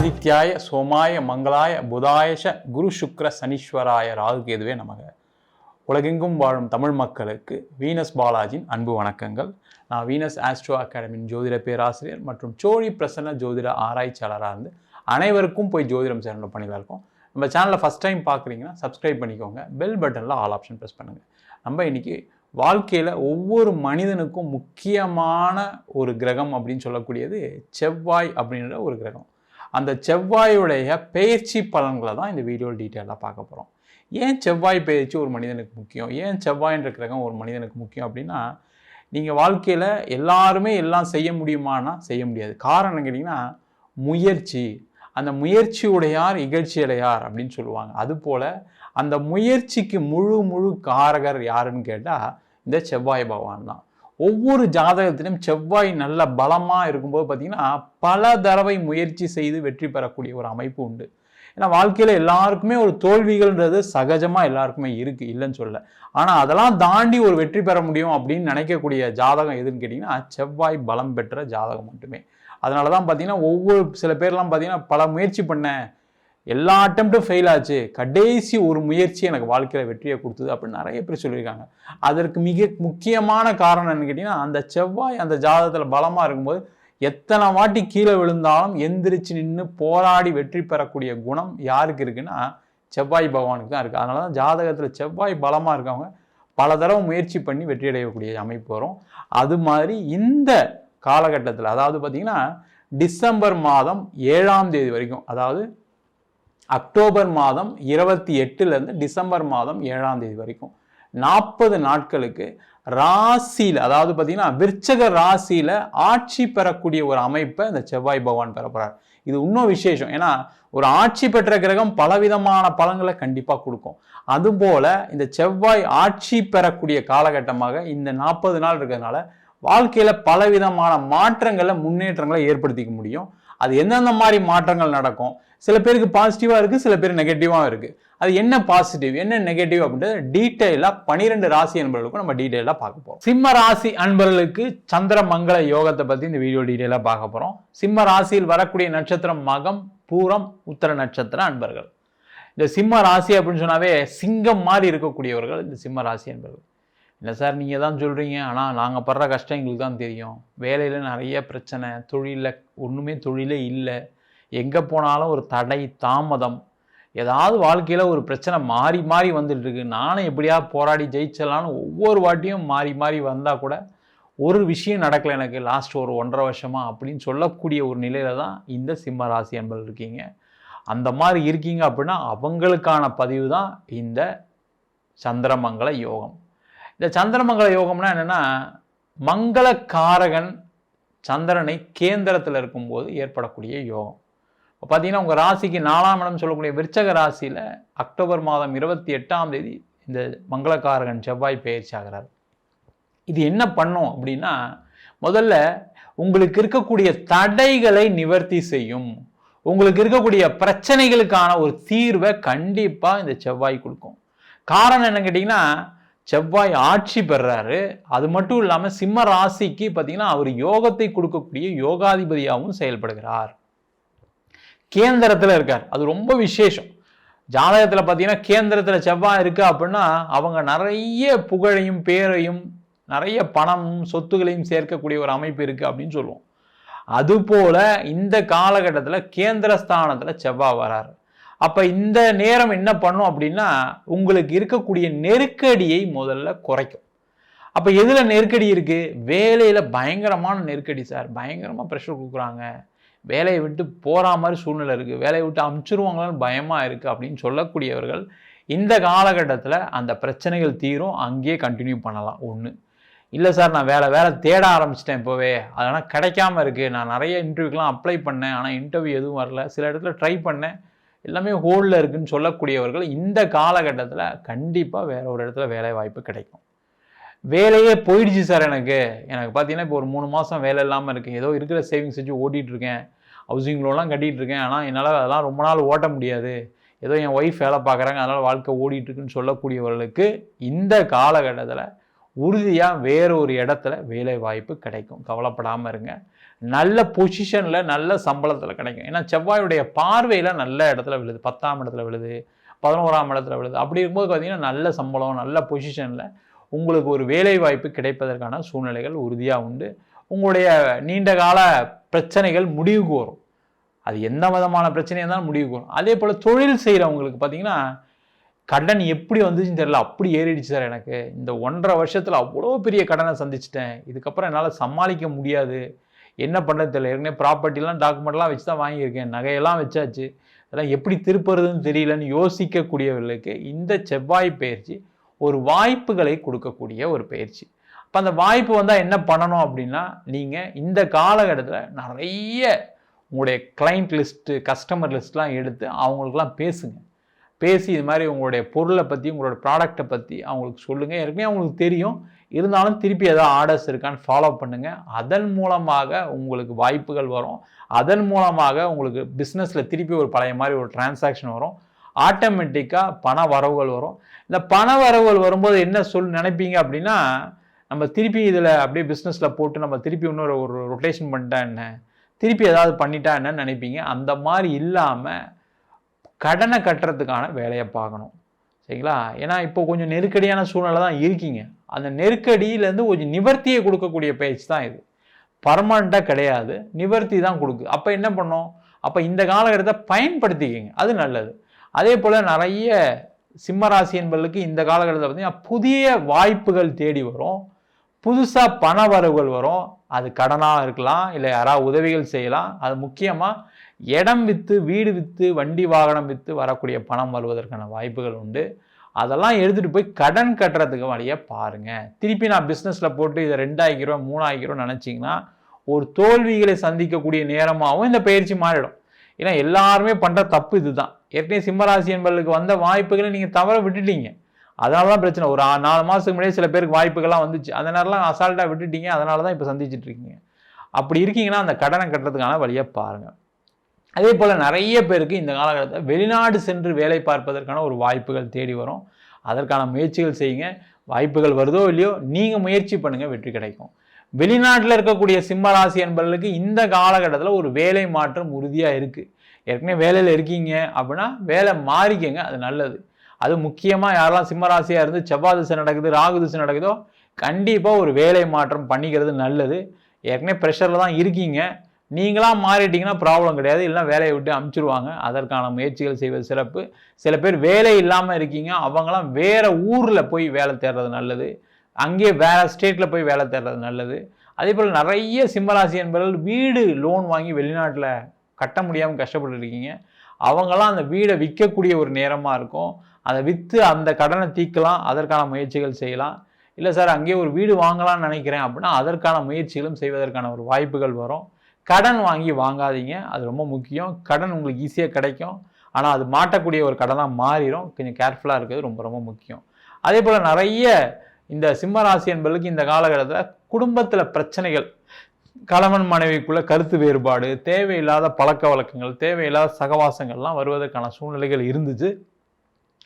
ஆதித்யாய சோமாய மங்களாய புதாயஷ குரு சுக்ர சனீஸ்வராய ராகுகேதுவே நமக. உலகெங்கும் வாழும் தமிழ் மக்களுக்கு வீனஸ் பாலாஜியின் அன்பு வணக்கங்கள். நான் வீனஸ் ஆஸ்ட்ரோ அகாடமியின் ஜோதிட பேராசிரியர் மற்றும் சோழி பிரசன்ன ஜோதிட ஆராய்ச்சியாளராக இருந்து அனைவருக்கும் போய் ஜோதிடம் சேனல் பண்ணிலாம் இருக்கோம். நம்ம சேனலில் ஃபஸ்ட் டைம் பார்க்குறீங்கன்னா சப்ஸ்கிரைப் பண்ணிக்கோங்க. பெல் பட்டனில் ஆல் ஆப்ஷன் ப்ரெஸ் பண்ணுங்கள் நம்ம இன்னைக்கு வாழ்க்கையில் ஒவ்வொரு மனிதனுக்கும் முக்கியமான ஒரு கிரகம் அப்படின்னு சொல்லக்கூடியது செவ்வாய் அப்படின்ற ஒரு கிரகம். அந்த செவ்வாயுடைய பயிற்சி பலன்களை தான் இந்த வீடியோவில் டீட்டெயிலாக பார்க்க போகிறோம். ஏன் செவ்வாய் பயிற்சி ஒரு மனிதனுக்கு முக்கியம்? ஏன் செவ்வாய்ன்ற கிரகம் ஒரு மனிதனுக்கு முக்கியம் அப்படின்னா நீங்கள் வாழ்க்கையில் எல்லாருமே எல்லாம் செய்ய முடியுமானா செய்ய முடியாது. காரணம் கேட்டிங்கன்னா முயற்சி. அந்த முயற்சியுடையார் இகழ்ச்சியடையார் அப்படின்னு சொல்லுவாங்க. அதுபோல் அந்த முயற்சிக்கு முழு முழு காரகர் யாருன்னு கேட்டால் இந்த செவ்வாய் பகவான் தான். ஒவ்வொரு ஜாதகத்திலும் செவ்வாய் நல்ல பலமாக இருக்கும்போது பார்த்தீங்கன்னா பல தடவை முயற்சி செய்து வெற்றி பெறக்கூடிய ஒரு அமைப்பு உண்டு. ஏன்னா வாழ்க்கையில் எல்லாருக்குமே ஒரு தோல்விகள்ன்றது சகஜமாக எல்லாருக்குமே இருக்குது இல்லைன்னு சொல்ல ஆனால் அதெல்லாம் தாண்டி ஒரு வெற்றி பெற முடியும் அப்படின்னு நினைக்கக்கூடிய ஜாதகம் எதுன்னு கேட்டிங்கன்னா செவ்வாய் பலம் பெற்ற ஜாதகம் மட்டுமே. அதனால தான் பார்த்தீங்கன்னா ஒவ்வொரு சில பேர்லாம் பார்த்தீங்கன்னா பல முயற்சி பண்ணேன் எல்லா அட்டம்ப்டும் ஃபெயில் ஆச்சு. கடைசி ஒரு முயற்சி எனக்கு வாழ்க்கையில் வெற்றியை கொடுத்தது அப்படின்னு நிறைய பேர் சொல்லியிருக்காங்க. அதற்கு மிக முக்கியமான காரணம் என்னன்னு கேட்டிங்கன்னா அந்த செவ்வாய் அந்த ஜாதகத்தில் பலமாக இருக்கும்போது எத்தனை வாட்டி கீழே விழுந்தாலும் எந்திரிச்சு நின்று போராடி வெற்றி பெறக்கூடிய குணம் யாருக்கு இருக்குன்னா செவ்வாய் பகவானுக்கு தான் இருக்குது அதனால தான் ஜாதகத்தில் செவ்வாய் பலமாக இருக்கவங்க பல தடவை முயற்சி பண்ணி வெற்றியடையக்கூடிய அமைப்பு வரும். அது மாதிரி இந்த காலகட்டத்தில் அதாவது பார்த்திங்கன்னா டிசம்பர் மாதம் ஏழாம் தேதி வரைக்கும் அதாவது அக்டோபர் மாதம் இருபத்தி எட்டுலேருந்து டிசம்பர் மாதம் ஏழாம் தேதி வரைக்கும். நாற்பது நாட்களுக்கு ராசியில் அதாவது பார்த்தீங்கன்னா விற்சக ராசியில் ஆட்சி பெறக்கூடிய ஒரு அமைப்பை இந்த செவ்வாய் பகவான் பெறப்படுறார் இது இன்னும் விசேஷம். ஏன்னா ஒரு ஆட்சி பெற்ற கிரகம் பலவிதமான பலன்களை கண்டிப்பாக கொடுக்கும். அதுபோல் இந்த செவ்வாய் ஆட்சி பெறக்கூடிய காலகட்டமாக இந்த நாற்பது நாள் இருக்கிறதுனால வாழ்க்கையில் பலவிதமான மாற்றங்களை முன்னேற்றங்களை ஏற்படுத்திக்க முடியும். அது எந்தெந்த மாதிரி மாற்றங்கள் நடக்கும்? சில பேருக்கு பாசிட்டிவாக இருக்குது சில பேர் நெகட்டிவாக இருக்குது அது என்ன பாசிட்டிவ் என்ன நெகட்டிவ் அப்படின்றது டீட்டெயிலாக பனிரெண்டு ராசி அன்பர்களுக்கும் நம்ம டீட்டெயிலாக பார்க்க போகிறோம் சிம்ம ராசி அன்பர்களுக்கு சந்திர மங்கள யோகத்தை பற்றி இந்த வீடியோ டீட்டெயிலாக பார்க்க போகிறோம் சிம்ம ராசியில் வரக்கூடிய நட்சத்திரம் மகம் பூரம் உத்தர நட்சத்திர அன்பர்கள். இந்த சிம்ம ராசி அப்படின்னு சொன்னாவே சிங்கம் மாதிரி இருக்கக்கூடியவர்கள் இந்த சிம்ம ராசி அன்பர்கள். இல்லை சார் நீங்கள் தான் சொல்கிறீங்க ஆனால் நாங்கள் படுற கஷ்டம் எங்களுக்கு தான் தெரியும். வேலையில் நிறைய பிரச்சனை தொழிலில் ஒன்றுமே தொழிலே இல்லை. எங்கே போனாலும் ஒரு தடை தாமதம். ஏதாவது வாழ்க்கையில் ஒரு பிரச்சனை மாறி மாறி வந்துட்டு இருக்கு நானும் எப்படியா போராடி ஜெயிச்சலான்னு ஒவ்வொரு வாட்டியும் மாறி மாறி வந்தால் கூட ஒரு விஷயம் நடக்கலை எனக்கு லாஸ்ட் ஒரு ஒன்றரை வருஷமாக அப்படின்னு சொல்லக்கூடிய ஒரு நிலையில் தான் இந்த சிம்ம ராசி என்பது இருக்கீங்க. அந்த மாதிரி இருக்கீங்க அப்படின்னா அவங்களுக்கான பதிவு தான் இந்த சந்திரமங்கல யோகம். இந்த சந்திரமங்கல யோகம்னா என்னென்னா மங்களக்காரகன் சந்திரனை கேந்திரத்தில் இருக்கும்போது ஏற்படக்கூடிய யோகம். பார்த்தீங்கன்னா உங்கள் ராசிக்கு நாலாம் இடம் சொல்லக்கூடிய விருச்சக ராசியில் அக்டோபர் மாதம் இருபத்தி எட்டாம் தேதி இந்த மங்களக்காரகன் செவ்வாய் பயிற்சி ஆகிறார். இது என்ன பண்ணும் அப்படின்னா முதல்ல உங்களுக்கு இருக்கக்கூடிய தடைகளை நிவர்த்தி செய்யும். உங்களுக்கு இருக்கக்கூடிய பிரச்சனைகளுக்கான ஒரு தீர்வை கண்டிப்பாக இந்த செவ்வாய் கொடுக்கும். காரணம் என்ன கேட்டிங்கன்னா செவ்வாய் ஆட்சி பெறாரு. அது மட்டும் இல்லாமல் சிம்ம ராசிக்கு பார்த்தீங்கன்னா அவர் யோகத்தை கொடுக்கக்கூடிய யோகாதிபதியாகவும் செயல்படுகிறார். கேந்திரத்தில் இருக்கார். அது ரொம்ப விசேஷம். ஜாதகத்தில் பார்த்தீங்கன்னா கேந்திரத்தில் செவ்வாய் இருக்கு அப்படின்னா அவங்க நிறைய புகழையும் பேரையும் நிறைய பணமும் சொத்துகளையும் சேர்க்கக்கூடிய ஒரு அமைப்பு இருக்குது அப்படின்னு சொல்லுவோம். அதுபோல் இந்த காலகட்டத்தில் கேந்திரஸ்தானத்தில் செவ்வாய் வராரு. அப்போ இந்த நேரம் என்ன பண்ணும் அப்படின்னா உங்களுக்கு இருக்கக்கூடிய நெருக்கடியை முதல்ல குறைக்கும். அப்போ எதில் நெருக்கடி இருக்குது வேலையில் பயங்கரமான நெருக்கடி சார். பயங்கரமாக ப்ரெஷர் கொடுக்குறாங்க. வேலையை விட்டு போகிற மாதிரி சூழ்நிலை இருக்குது வேலையை விட்டு அமுச்சிருவாங்களான்னு பயமாக இருக்குது அப்படின்னு சொல்லக்கூடியவர்கள் இந்த காலகட்டத்தில் அந்த பிரச்சனைகள் தீரும். அங்கேயே கண்டினியூ பண்ணலாம். ஒன்று இல்லை சார் நான் வேலை வேலை தேட ஆரம்பிச்சிட்டேன் இப்போவே. அதனால் கிடைக்காம இருக்குது நான் நிறைய இன்டர்வியூக்கெலாம் அப்ளை பண்ணேன். ஆனால் இன்டர்வியூ எதுவும் வரல. சில இடத்துல ட்ரை பண்ணேன். எல்லாமே ஹோல்டில் இருக்குதுன்னு சொல்லக்கூடியவர்கள் இந்த காலகட்டத்தில் கண்டிப்பாக வேறு ஒரு இடத்துல வேலை வாய்ப்பு கிடைக்கும். வேலையே போயிடுச்சு சார் எனக்கு. எனக்கு பார்த்தீங்கன்னா இப்போ ஒரு மூணு மாதம் வேலை இல்லாமல் இருக்குது ஏதோ இருக்கிற சேவிங்ஸ் வச்சு ஓட்டிகிட்டு இருக்கேன். ஹவுசிங் லோன்லாம் கட்டிகிட்டு இருக்கேன். ஆனால் என்னால் அதெல்லாம் ரொம்ப நாள் ஓட்ட முடியாது. ஏதோ என் ஒய்ஃப் வேலை பார்க்குறாங்க அதனால் வாழ்க்கை ஓடிட்டுருக்குன்னு சொல்லக்கூடியவர்களுக்கு இந்த காலகட்டத்தில் உறுதியாக வேற ஒரு இடத்துல வேலை வாய்ப்பு கிடைக்கும். கவலைப்படாமல் இருங்க. நல்ல பொசிஷனில் நல்ல சம்பளத்தில் கிடைக்கும். ஏன்னா செவ்வாயுடைய பார்வையில் நல்ல இடத்துல விழுது. பத்தாம் இடத்துல விழுது. பதினோராம் இடத்துல விழுது. அப்படி இருக்கும்போது பார்த்திங்கன்னா நல்ல சம்பளம் நல்ல பொசிஷனில் உங்களுக்கு ஒரு வேலை வாய்ப்பு கிடைப்பதற்கான சூழ்நிலைகள் உறுதியாக உண்டு. உங்களுடைய நீண்ட கால பிரச்சனைகள் முடிவுக்கு வரும் அது எந்த விதமான பிரச்சனையாக இருந்தாலும் முடிவுக்கு வரும் அதே போல் தொழில் செய்கிறவங்களுக்கு பார்த்தீங்கன்னா கடன் எப்படி வந்துச்சுன்னு தெரியல. அப்படி ஏறிடுச்சு சார் எனக்கு. இந்த ஒன்றரை வருஷத்தில் அவ்வளோ பெரிய கடனை சந்திச்சிட்டேன். இதுக்கப்புறம் என்னால் சமாளிக்க முடியாது. என்ன பண்ணுறது தெரியல. ஏற்கனவே ப்ராப்பர்ட்டிலாம் டாக்குமெண்ட்லாம் வச்சு தான் வாங்கியிருக்கேன். நகையெல்லாம் வச்சாச்சு. அதெல்லாம் எப்படி திருப்புறதுன்னு தெரியலன்னு யோசிக்கக்கூடியவர்களுக்கு இந்த செவ்வாய் பயிற்சி ஒரு வாய்ப்புகளை கொடுக்கக்கூடிய ஒரு பயிற்சி. அப்போ அந்த வாய்ப்பு வந்தால் என்ன பண்ணணும் அப்படின்னா நீங்கள் இந்த காலகட்டத்தில் நிறைய உங்களுடைய கிளைண்ட் லிஸ்ட்டு கஸ்டமர் லிஸ்ட்லாம் எடுத்து அவங்களுக்குலாம் பேசுங்க. பேசி இது மாதிரி உங்களுடைய பொருளை பற்றி உங்களோட ப்ராடக்டை பற்றி அவங்களுக்கு சொல்லுங்கள் ஏற்கனவே அவங்களுக்கு தெரியும். இருந்தாலும் திருப்பி ஏதாவது ஆர்டர்ஸ் இருக்கான்னு ஃபாலோ பண்ணுங்கள் அதன் மூலமாக உங்களுக்கு வாய்ப்புகள் வரும். அதன் மூலமாக உங்களுக்கு பிஸ்னஸில் திருப்பி ஒரு பழைய மாதிரி ஒரு டிரான்சாக்ஷன் வரும். ஆட்டோமேட்டிக்காக பண வரவுகள் வரும். இந்த பண வரவுகள் வரும்போது என்ன சொல் நினைப்பீங்க அப்படின்னா நம்ம திருப்பி இதில் அப்படியே பிஸ்னஸில் போட்டு நம்ம திருப்பி இன்னொரு ஒரு ரொட்டேஷன் பண்ணிட்டா என்ன? திருப்பி ஏதாவது பண்ணிட்டா என்னன்னு நினைப்பீங்க. அந்த மாதிரி இல்லாமல் கடனை கட்டுறதுக்கான வேலையை பார்க்கணும். சரிங்களா? ஏன்னா இப்போ கொஞ்சம் நெருக்கடியான சூழ்நிலை தான் இருக்கீங்க. அந்த நெருக்கடியிலேருந்து கொஞ்சம் நிவர்த்தியை கொடுக்கக்கூடிய பயிற்சி தான் இது. பர்மனண்ட்டாக கிடையாது. நிவர்த்தி தான் கொடுக்கு அப்போ என்ன பண்ணோம் அப்போ இந்த காலகட்டத்தை பயன்படுத்திக்கிங்க. அது நல்லது. அதே போல் நிறைய சிம்மராசி என்பவர்களுக்கு இந்த காலகட்டத்தில் பார்த்தீங்கன்னா புதிய வாய்ப்புகள் தேடி வரும். புதுசாக பண வரவுகள் வரும். அது கடனாக இருக்கலாம் இல்லை யாராவது உதவிகள் செய்யலாம். அது முக்கியமாக இடம் விற்று வீடு விற்று வண்டி வாகனம் விற்று வரக்கூடிய பணம் வருவதற்கான வாய்ப்புகள் உண்டு. அதெல்லாம் எடுத்துகிட்டு போய் கடன் கட்டுறதுக்கு வழியை பாருங்கள் திருப்பி நான் பிஸ்னஸில் போட்டு இதை ரெண்டாயிரம் மூணாயிரம் நினச்சிங்கன்னா ஒரு தோல்விகளை சந்திக்கக்கூடிய நேரமாகவும் இந்த பயிற்சி மாறிடும். ஏன்னா எல்லாருமே பண்ணுற தப்பு இதுதான். ஏற்கனவே சிம்மராசி என்பவர்களுக்கு வந்த வாய்ப்புகளை நீங்கள் தவற விட்டுட்டீங்க. அதனால தான் பிரச்சனை. ஒரு ஆ- நாலு மாதத்துக்கு முன்னாடியே சில பேருக்கு வாய்ப்புகள்லாம் வந்துச்சு. அந்த நேரம்லாம் அசால்ட்டாக விட்டுட்டீங்க. அதனால தான் இப்போ சந்திச்சுட்டு இருக்கீங்க. அப்படி இருக்கீங்கன்னா அந்த கடனை கட்டுறதுக்கான வழியை பாருங்கள் அதே போல் நிறைய பேருக்கு இந்த காலகட்டத்தில் வெளிநாடு சென்று வேலை பார்ப்பதற்கான ஒரு வாய்ப்புகள் தேடி வரும். அதற்கான முயற்சிகள் செய்யுங்க. வாய்ப்புகள் வருதோ இல்லையோ நீங்கள் முயற்சி பண்ணுங்கள் வெற்றி கிடைக்கும். வெளிநாட்டில் இருக்கக்கூடிய சிம்மராசி என்பவர்களுக்கு இந்த காலகட்டத்தில் ஒரு வேலை மாற்றம் உறுதியாக இருக்குது ஏற்கனவே வேலையில் இருக்கீங்க அப்படின்னா வேலை மாறிக்கங்க அது நல்லது. அது முக்கியமாக யாரெல்லாம் சிம்மராசியாக இருந்து செவ்வாய் திசை நடக்குது ராகு திசை நடக்குதோ கண்டிப்பாக ஒரு வேலை மாற்றம் பண்ணிக்கிறது நல்லது. ஏற்கனவே ப்ரெஷரில் தான் இருக்கீங்க. நீங்களாக மாறிட்டீங்கன்னா ப்ராப்ளம் கிடையாது. இல்லைன்னா வேலையை விட்டு அமுச்சிருவாங்க. அதற்கான முயற்சிகள் செய்வது சிறப்பு. சில பேர் வேலை இல்லாமல் இருக்கீங்க. அவங்களாம் வேறு ஊரில் போய் வேலை தேடுறது நல்லது. அங்கேயே வேறு ஸ்டேட்டில் போய் வேலை தேடுறது நல்லது. அதே போல் நிறைய சிம்மராசி என்பவர்கள் வீடு லோன் வாங்கி வெளிநாட்டில் கட்ட முடியாமல் கஷ்டப்பட்டு இருக்கீங்க அவங்களாம் அந்த வீடை விற்கக்கூடிய ஒரு நேரமாக இருக்கும். அதை விற்று அந்த கடனை தீர்க்கலாம் அதற்கான முயற்சிகள் செய்யலாம். இல்லை சார் அங்கேயே ஒரு வீடு வாங்கலாம்னு நினைக்கிறேன் அப்படின்னா அதற்கான முயற்சிகளும் செய்வதற்கான ஒரு வாய்ப்புகள் வரும். கடன் வாங்கி வாங்காதீங்க. அது ரொம்ப முக்கியம். கடன் உங்களுக்கு ஈஸியாக கிடைக்கும். ஆனால் அது மாட்டக்கூடிய ஒரு கடனாக மாறிடும் கொஞ்சம் கேர்ஃபுல்லாக இருக்கிறது ரொம்ப ரொம்ப முக்கியம். அதே போல் நிறைய இந்த சிம்ம ராசி என்பதற்கு இந்த காலகட்டத்தில் குடும்பத்தில் பிரச்சனைகள் கணவன் மனைவிக்குள்ள கருத்து வேறுபாடு தேவையில்லாத பழக்க வழக்கங்கள் தேவையில்லாத சகவாசங்கள்லாம் வருவதற்கான சூழ்நிலைகள் இருந்துச்சு.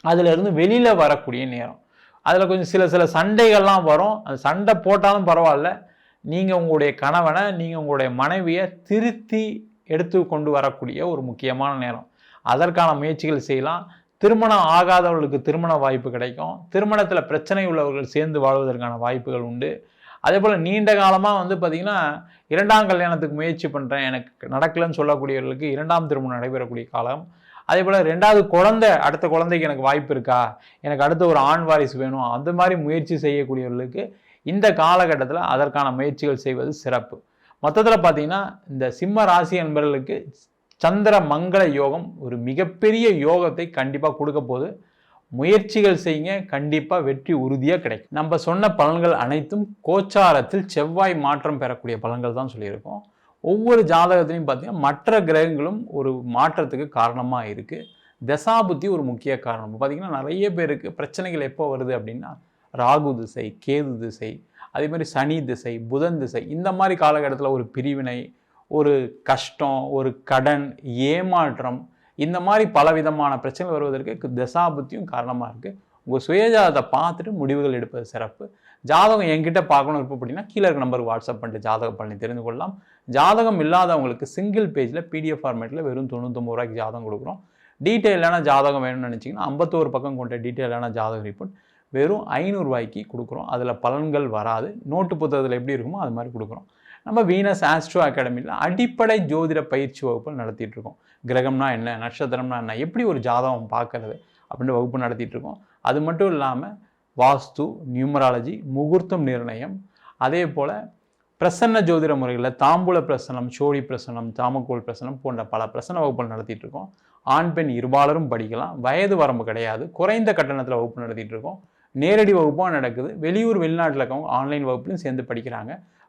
அதிலிருந்து இருந்து வரக்கூடிய நேரம். அதில் கொஞ்சம் சில சில சண்டைகள்லாம் வரும். அந்த சண்டை போட்டாலும் பரவாயில்ல. நீங்கள் உங்களுடைய கணவனை நீங்கள் உங்களுடைய மனைவியை திருத்தி எடுத்து கொண்டு வரக்கூடிய ஒரு முக்கியமான நேரம். அதற்கான முயற்சிகள் செய்யலாம். திருமணம் ஆகாதவர்களுக்கு திருமண வாய்ப்பு கிடைக்கும். திருமணத்தில் பிரச்சனை உள்ளவர்கள் சேர்ந்து வாழ்வதற்கான வாய்ப்புகள் உண்டு. அதே போல் நீண்ட காலமாக வந்து பார்த்திங்கன்னா இரண்டாம் கல்யாணத்துக்கு முயற்சி பண்ணுறேன் எனக்கு நடக்கலைன்னு சொல்லக்கூடியவர்களுக்கு இரண்டாம் திருமணம் நடைபெறக்கூடிய காலம். அதே போல் ரெண்டாவது குழந்தை அடுத்த குழந்தைக்கு எனக்கு வாய்ப்பு இருக்கா? எனக்கு அடுத்த ஒரு ஆண் வாரிசு வேணும். அந்த மாதிரி முயற்சி செய்யக்கூடியவர்களுக்கு இந்த காலகட்டத்தில் அதற்கான முயற்சிகள் செய்வது சிறப்பு. மொத்தத்தில் பார்த்தீங்கன்னா இந்த சிம்ம ராசி என்பவர்களுக்கு சந்திர மங்கள யோகம் ஒரு மிகப்பெரிய யோகத்தை கண்டிப்பாக கொடுக்க போகுது. முயற்சிகள் செய்யுங்க கண்டிப்பாக வெற்றி உறுதியாக கிடைக்கும். நம்ம சொன்ன பலன்கள் அனைத்தும் கோச்சாரத்தில் செவ்வாய் மாற்றம் பெறக்கூடிய பலன்கள் தான் சொல்லியிருக்கோம். ஒவ்வொரு ஜாதகத்திலையும் பார்த்தீங்கன்னா மற்ற கிரகங்களும் ஒரு மாற்றத்துக்கு காரணமாக இருக்குது தசாபுத்தி ஒரு முக்கிய காரணம். பார்த்திங்கன்னா நிறைய பேருக்கு பிரச்சனைகள் எப்போ வருது அப்படின்னா ராகு திசை கேது திசை அதே மாதிரி சனி திசை புதன் திசை இந்த மாதிரி காலகட்டத்தில் ஒரு பிரிவினை ஒரு கஷ்டம் ஒரு கடன் ஏமாற்றம் இந்த மாதிரி பலவிதமான பிரச்சனைகள் வருவதற்கு தசாபுத்தியும் காரணமாக இருக்குது உங்கள் சுயஜாதத்தை பார்த்துட்டு முடிவுகள் எடுப்பது சிறப்பு. ஜாதகம் என்கிட்ட பார்க்கணும் இருப்போம் அப்படின்னா கீழே இருக்க நம்பருக்கு வாட்ஸ்அப் பண்ணிட்டு ஜாதக பலனை தெரிந்து கொள்ளலாம். ஜாதகம் இல்லாதவங்களுக்கு சிங்கிள் பேஜில் பிடிஎஃப் ஃபார்மேட்டில் வெறும் தொண்ணூத்தொம்பது ரூபாய்க்கு ஜாதகம் கொடுக்குறோம். டீட்டெயிலான ஜாதகம் வேணும்னு நினச்சிங்கன்னா ஐம்பத்தோரு பக்கம் கொண்ட டீட்டெயிலான ஜாதக ரிப்போர்ட் வெறும் ஐநூறுரூவாய்க்கு கொடுக்குறோம். அதில் பலன்கள் வராது. நோட்டு புத்தகத்தில் எப்படி இருக்குமோ அது மாதிரி கொடுக்குறோம். நம்ம வீனஸ் ஆஸ்ட்ரோ அகாடமியில் அடிப்படை ஜோதிட பயிற்சி வகுப்புகள் நடத்திட்டு இருக்கோம். கிரகம்னா என்ன நட்சத்திரம்னா என்ன எப்படி ஒரு ஜாதகம் பார்க்கறது அப்படின்ற வகுப்பு நடத்திட்டு இருக்கோம். அது மட்டும் இல்லாமல் வாஸ்து நியூமராலஜி முகூர்த்தம் நிர்ணயம் அதே போல் பிரசன்ன ஜோதிட முறைகளில் தாம்பூல பிரசனம் சோழி பிரசனம் தாமக்கோல் பிரசனம் போன்ற பல பிரசன வகுப்புகள் நடத்திட்டு இருக்கோம். ஆண் பெண் இருபாலரும் படிக்கலாம். வயது வரம்பு கிடையாது. குறைந்த கட்டணத்தில் வகுப்பு நடத்திட்டு இருக்கோம். நேரடி வகுப்பாக நடக்குது. வெளியூர் வெளிநாட்டில் இருக்கவங்க ஆன்லைன் வகுப்புலையும் சேர்ந்து படிக்கிறாங்க.